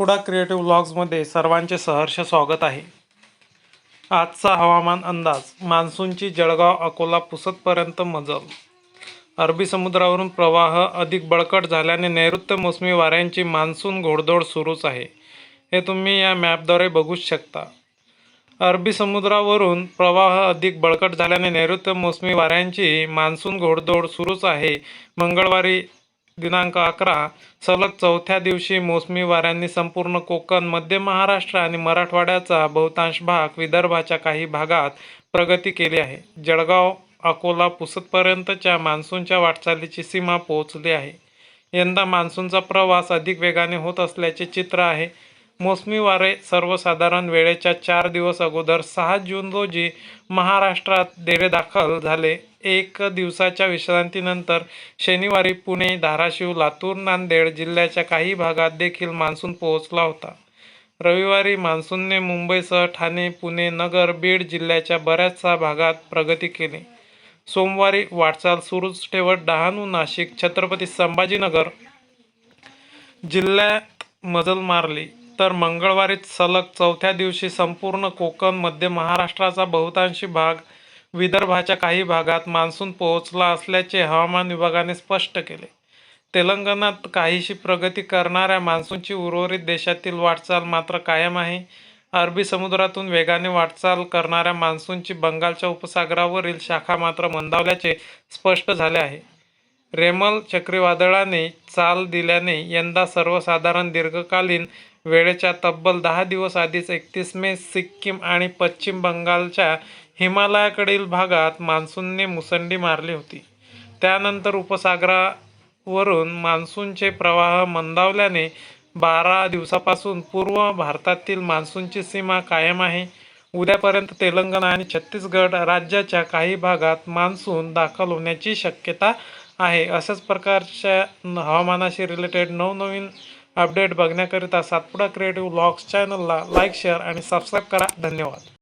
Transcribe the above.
Satpura creative व्लॉग्समध्ये सर्वांचे सहर्ष स्वागत आहे. आजचा हवामान अंदाज मान्सूनची जळगाव अकोला पुसतपर्यंत मजल. अरबी समुद्रावरून प्रवाह अधिक बळकट झाल्याने नैऋत्य मोसमी वाऱ्यांची मान्सून घोडदौड सुरूच आहे. हे तुम्ही या मॅपद्वारे बघूच शकता. अरबी समुद्रावरून प्रवाह अधिक बळकट झाल्याने नैऋत्य मोसमी वाऱ्यांची मान्सून घोडदौड सुरूच आहे. मंगळवारी दिनांक अकरा सलग चौथ्या दिवशी मोसमी वाऱ्यांनी संपूर्ण कोकण मध्य महाराष्ट्र आणि मराठवाड्याचा बहुतांश भाग विदर्भाच्या काही भागात प्रगती केली आहे. जळगाव अकोला पुसदपर्यंतच्या मान्सूनच्या वाटचालीची सीमा पोहोचली आहे. यंदा मान्सूनचा प्रवास अधिक वेगाने होत असल्याचे चित्र आहे. मोसमी वारे सर्वसाधारण वेळेच्या चार दिवस अगोदर सहा जून रोजी महाराष्ट्रात देवेदाखल झाले. एक दिवसाच्या विश्रांतीनंतर शनिवारी पुणे धाराशिव लातूर नांदेड जिल्ह्याच्या काही भागात देखील मान्सून पोहोचला होता. रविवारी मान्सूनने मुंबईसह ठाणे पुणे नगर बीड जिल्ह्याच्या बऱ्याचशा भागात प्रगती केली. सोमवारी वाटचाल सुरूच ठेवत डहाणू नाशिक छत्रपती संभाजीनगर जिल्ह्यात मजल मारली. तर मंगळवारीच सलग चौथ्या दिवशी संपूर्ण कोकण मध्य महाराष्ट्राचा बहुतांशी भाग विदर्भाच्या काही भागात मान्सून पोहोचला असल्याचे हवामान विभागाने स्पष्ट केले. तेलंगणात काहीशी प्रगती करणाऱ्या मान्सूनची उर्वरित देशातील वाटचाल मात्र कायम आहे. अरबी समुद्रातून वेगाने वाटचाल करणाऱ्या मान्सूनची बंगालच्या उपसागरावरील शाखा मात्र मंदावल्याचे स्पष्ट झाले आहे. रेमल चक्रीवादळाने चाल दिल्याने यंदा सर्वसाधारण दीर्घकालीन वेळेच्या तब्बल दहा दिवस आधीच एकतीस मे सिक्कीम आणि पश्चिम बंगालच्या हिमालयाकडील भागात मान्सूनने मुसंडी मारली होती. त्यानंतर उपसागरावरून मान्सूनचे प्रवाह मंदावल्याने बारा दिवसापासून पूर्व भारतातील मान्सूनची सीमा कायम आहे. उद्यापर्यंत तेलंगणा आणि छत्तीसगड राज्याच्या काही भागात मान्सून दाखल होण्याची शक्यता आहे. अशाच प्रकारच्या हवामानाशी रिलेटेड नवनवीन अपडेट बघण्याकरिता सातपुडा क्रिएटिव्ह ब्लॉग्स चॅनलला लाईक शेअर आणि सबस्क्राईब करा. धन्यवाद.